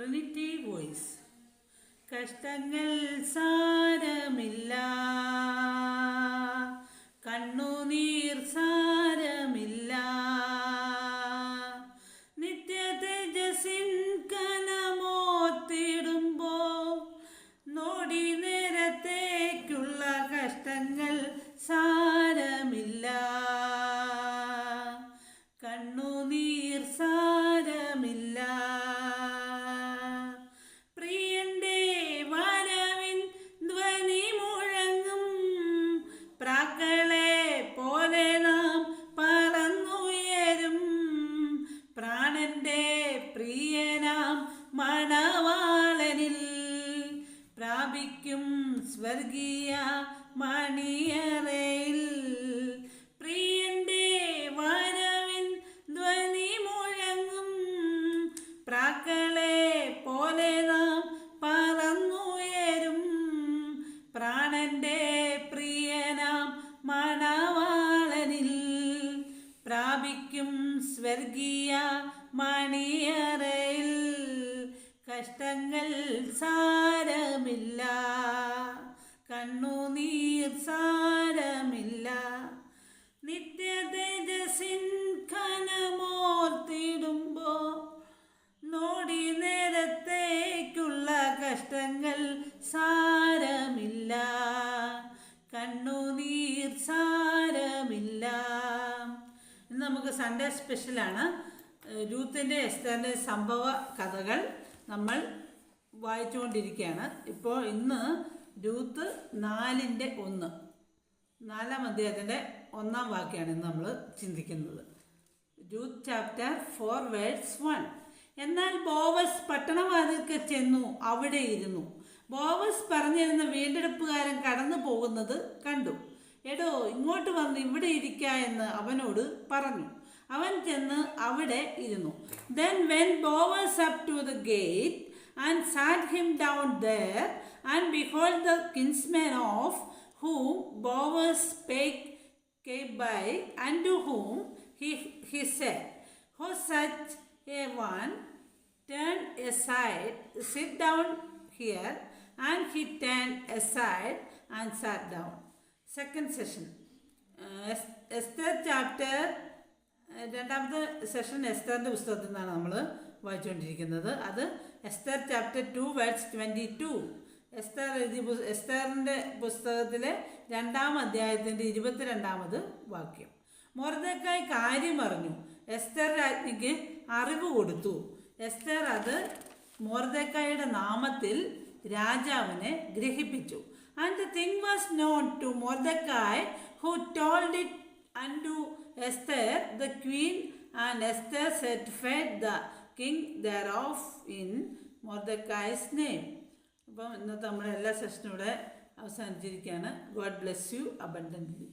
Trinity voice കഷ്ടങ്ങൾ സാരമില്ല പ്രിയനാം മണവാളനിൽ പ്രാപിക്കും സ്വർഗീയ മണിയറയിൽ. പ്രിയന്റെ വരവിൻ ധ്വനി മുഴങ്ങും പ്രാക്കളെ പോലെ നാം പറന്നുയരും. പ്രാണന്റെ പ്രിയനാം മണവാളനിൽ പ്രാപിക്കും സ്വർഗീയ മണിയറയിൽ കഷ്ടങ്ങൾ സാരമില്ല. കണ്ണുനീർ സാരമില്ല. നിത്യ തേജസിൻ നോടി നേരത്തേക്കുള്ള കഷ്ടങ്ങൾ സാരമില്ല. കണ്ണുനീർ സാരമില്ല. നമുക്ക് സൺഡേ സ്പെഷ്യലാണ് രൂത്തിന്റെ എസ്തറിന്റെ സംഭവ കഥകൾ നമ്മൾ വായിച്ചുകൊണ്ടിരിക്കുകയാണ്. ഇപ്പോൾ ഇന്ന് രൂത്ത് നാലിന്റെ ഒന്ന് നാലാം അധ്യായത്തിന്റെ ഒന്നാം വാക്യാണ് ഇന്ന് നമ്മൾ ചിന്തിക്കുന്നത്. Ruth chapter four verse one. എന്നാൽ ബോവസ് പട്ടണവാതിൽക്ക് ചെന്നു അവിടെ ഇരുന്നു. ബോവസ് പറഞ്ഞിരുന്ന വീണ്ടെടുപ്പുകാരൻ കടന്നു പോകുന്നത് കണ്ടു. എടോ ഇങ്ങോട്ട് വന്ന് ഇവിടെ ഇരിക്ക എന്ന് അവനോട് പറഞ്ഞു. അവൻ ചെന്ന് അവിടെ ഇരുന്നു then when Boaz up to the gate and sat him down there and behold the kinsman of whom Boaz spake came by, and to whom he, he said, Who such a one turn aside, sit down here, and he turned aside and sat down. Second session. Uh, Esther chapter രണ്ടാമത്തെ session എസ്തറിന്റെ പുസ്തകത്തിൽ നിന്നാണ് നമ്മൾ വായിച്ചുകൊണ്ടിരിക്കുന്നത്. അത് Esther chapter two words twenty two Esther എഴുതി എസ്തറിന്റെ പുസ്തകത്തിലെ രണ്ടാം അധ്യായത്തിന്റെ ഇരുപത്തിരണ്ടാമത് വാക്യം. മൊർദക്കായി കാര്യം അറിഞ്ഞു. എസ്തർ രാജ്ഞിക്ക് അറിവ് കൊടുത്തു. എസ്തർ അത് മൊർദക്കായുടെ നാമത്തിൽ രാജാവിനെ ഗ്രഹിപ്പിച്ചു. And the thing was known to Mordecai who told it Esther the queen and Esther certified the king thereof in Mordecai's name അപ്പം ഇന്നത്തെ നമ്മുടെ എല്ലാ സെഷനും ഇവിടെ അവസാനിച്ചിരിക്കുകയാണ്. God bless you abundantly